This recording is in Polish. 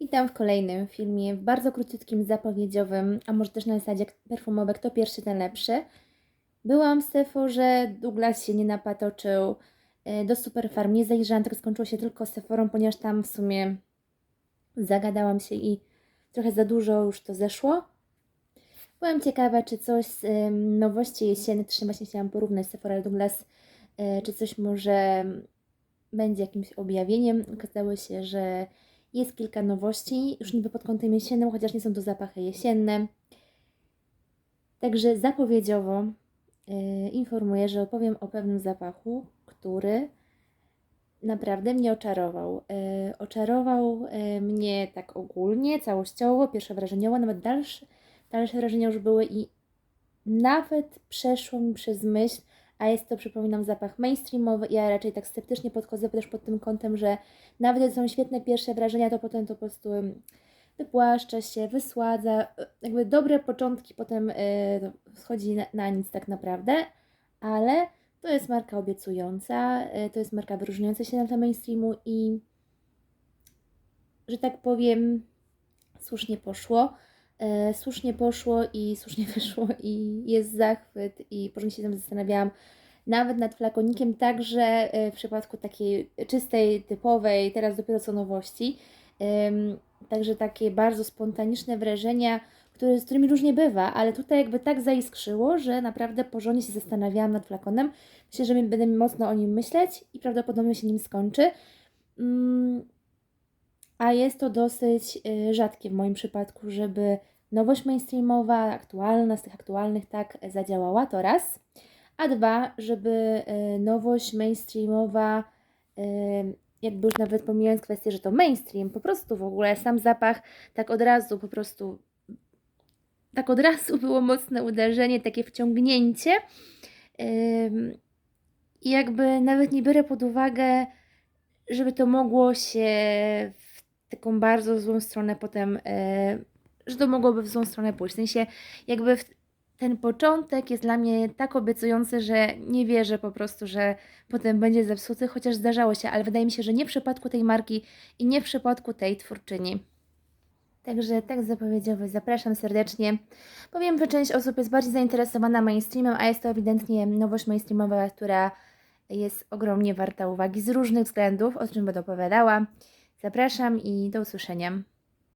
Witam w kolejnym filmie, w bardzo króciutkim, zapowiedziowym, a może też na zasadzie perfumowe, kto pierwszy, ten lepszy. Byłam w Sephorze, Douglas się nie napatoczył, e, do Superfarm nie zajrzałam, tak skończyło się tylko Sephorą, ponieważ tam w sumie zagadałam się i trochę za dużo już to zeszło. Byłam ciekawa, czy coś z nowości jesiennych, też właśnie chciałam porównać Sephora Douglas, e, czy coś może będzie jakimś objawieniem. Okazało się, że jest kilka nowości, już niby pod kątem jesiennym, chociaż nie są to zapachy jesienne. Także zapowiedziowo e, informuję, że opowiem o pewnym zapachu, który naprawdę mnie oczarował. E, oczarował e, mnie tak ogólnie, całościowo, pierwsze wrażeniowo, nawet dalsze, dalsze wrażenia już były i nawet przeszło mi przez myśl, a jest to, przypominam, zapach mainstreamowy. Ja raczej tak sceptycznie podchodzę też pod tym kątem, że nawet jak są świetne pierwsze wrażenia, to potem to po prostu wypłaszcza się, wysładza. y, Jakby dobre początki potem y, to schodzi na, na nic tak naprawdę, ale to jest marka obiecująca, y, to jest marka wyróżniająca się na tle mainstreamu i że tak powiem, słusznie poszło. E, słusznie poszło i słusznie wyszło i jest zachwyt i porządnie się tam zastanawiałam nawet nad flakonikiem, także e, w przypadku takiej czystej, typowej, teraz dopiero co nowości. Także takie bardzo spontaniczne wrażenia, które, z którymi różnie bywa, ale tutaj jakby tak zaiskrzyło, że naprawdę porządnie się zastanawiałam nad flakonem. Myślę, że będę mocno o nim myśleć i prawdopodobnie się nim skończy. A jest to dosyć y, rzadkie w moim przypadku, żeby nowość mainstreamowa, aktualna, z tych aktualnych tak y, zadziałała, to raz. A dwa, żeby y, nowość mainstreamowa, y, jakby już nawet pomijając kwestię, że to mainstream, po prostu w ogóle sam zapach tak od razu po prostu, tak od razu było mocne uderzenie, takie wciągnięcie. I jakby nawet nie biorę pod uwagę, żeby to mogło się w taką bardzo złą stronę potem, e, że to mogłoby w złą stronę pójść. W sensie jakby ten początek jest dla mnie tak obiecujący, że nie wierzę po prostu, że potem będzie zepsuty, chociaż zdarzało się, ale wydaje mi się, że nie w przypadku tej marki i nie w przypadku tej twórczyni. Także tekst zapowiedziowy zapraszam serdecznie. Powiem, że część osób jest bardziej zainteresowana mainstreamem, a jest to ewidentnie nowość mainstreamowa, która jest ogromnie warta uwagi z różnych względów, o czym będę opowiadała. Zapraszam i do usłyszenia.